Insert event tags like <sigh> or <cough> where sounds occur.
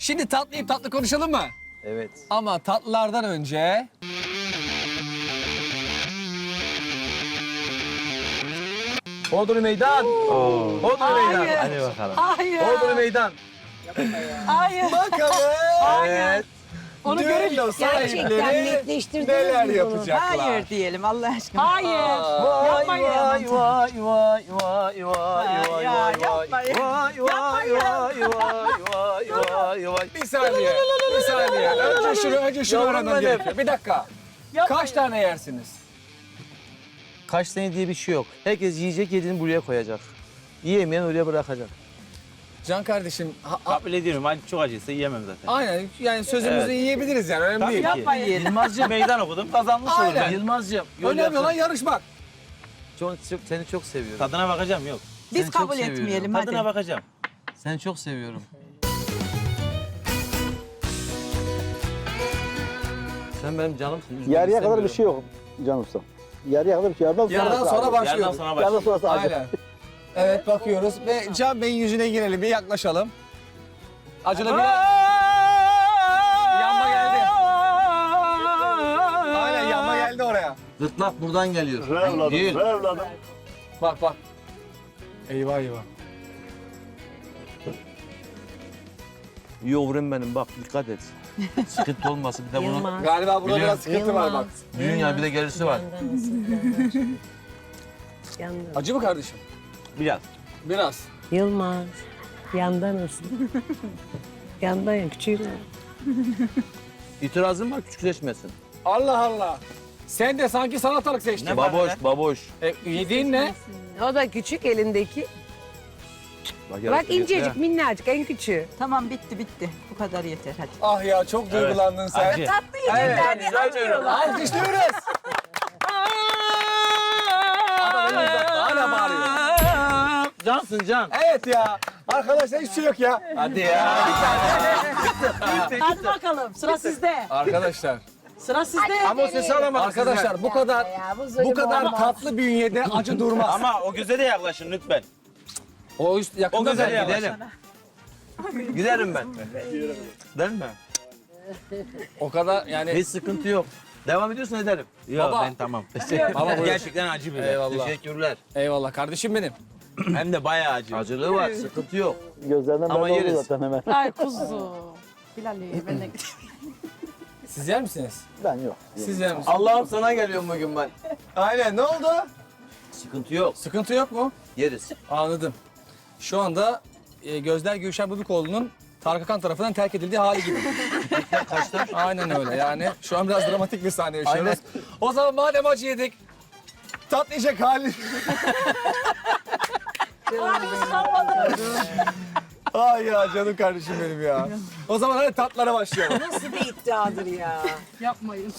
Şimdi tatlı yiyip tatlı konuşalım mı? Evet. Ama tatlılardan önce... Hodri meydan. Hodri meydan. Hadi bakalım. Hayır. Hodri meydan. Hayır. Bakalım. Evet. Onu Düello görün. sahipleri netleştirdiniz neler mi bunu? yapacaklar? Hayır diyelim Allah aşkına. Hayır. Vay Yapmayın. vay vay vay vay vay Ay, vay ya, vay yapmayın. vay vay vay vay vay. Bir saniye, bir saniye. Önce şunu, önce şunu Yavrum öğrenmem benim. gerekiyor. Bir dakika. Kaç tane yersiniz? Kaç tane diye bir şey yok. Herkes yiyecek yediğini buraya koyacak. Yiyemeyen oraya bırakacak. Can kardeşim, ha- ha- Kabul ediyorum. Acı çok acıysa yiyemem zaten. aynen yani sözümüzü Evet. yiyebiliriz yani önemli Tabii değil. ki. Yapmayın. Yılmazcığım meydan okudum. Kazanmış olurum. Aynen. ben. Yılmazcığım. yol Önemli olan yarışmak. Çok, çok, seni çok seviyorum. Tadına bakacağım yok. Biz Seni çok kabul seviyorum. etmeyelim hadi. Tadına bakacağım. Seni çok seviyorum. Sen benim canımsın. üzülmek Yarıya kadar bir istemiyorum. şey yok Can Usta. Yarıya kadar bir şey. Yarıdan sonra, Yarıdan sonra sadece. Yarından başlıyoruz. sonra Yarıdan başlayalım. sonra sadece. Aynen. <laughs> Evet bakıyoruz ve Can Bey'in yüzüne girelim bir yaklaşalım. Acılı bir... Yanma geldi. Aynen yanma geldi oraya. Gırtlak buradan geliyor. Değil. ver evladım. Bak bak. Eyvah eyvah. Yavrum benim bak dikkat et. <laughs> Sıkıntı olmasın bir de bunun Yılmaz. Galiba burada Biliyorum. biraz sıkıntı var bak. dünya bir de gerisi var. Yandan. Acı mı kardeşim? Biraz. Biraz. Yılmaz. Yandan ısıt. Yandan ya küçüğüm. İtirazım var küçükleşmesin. Allah Allah. Sen de sanki salatalık seçtin. Baboş baboş. E, yediğin ne? O da küçük elindeki. Bak yarısı incecik yeter. minnacık en küçüğü. Tamam bitti bitti. Bu kadar yeter hadi. Ah ya çok duygulandın sen. Acı. Tatlı Evet. yiyecekler diye acıyorlar. Alkışlıyoruz. Adam elini uzattı, hala bağırıyor. Cansın can. Evet ya. Arkadaşlar hiçbir şey yok ya. Hadi ya. Hadi bakalım sıra sizde. Arkadaşlar. Sıra sizde. Ama o sesi alamadık Arkadaşlar bu kadar bu kadar tatlı bünyede acı durmaz. Ama o göze de yaklaşın lütfen. O üst O yakında de belki. yaklaşın. Gidelim. Giderim ben. Değil mi? O kadar yani Hiç sıkıntı yok. Devam ediyorsun ederim. Yok Baba. ben tamam. Baba buyur. Gerçekten acı bir. Eyvallah. Teşekkürler. Eyvallah kardeşim benim. <clears throat> Hem de bayağı acı. Acılığı var, sıkıntı yok. Gözlerinden Ama belli oldu zaten hemen. Ay kuzu. Bilal'i ben de <laughs> Siz yer misiniz? Ben yok. Siz yer misiniz? Allah'ım sana geliyorum bugün ben. Aynen ne oldu? Sıkıntı yok. Sıkıntı yok mu? Yeriz. Anladım. Şu anda e, Gözler Gülşen Budukoğlu'nun Tarık Akan tarafından terk edildiği hali gibi. Aynen öyle yani. Şu an biraz dramatik bir sahne yaşıyoruz. O zaman madem acı yedik, tatlı yiyecek hali... <laughs> Ay ya canım kardeşim benim ya. O zaman hadi tatlara başlayalım. Nasıl bir iddiadır ya? Yapmayın.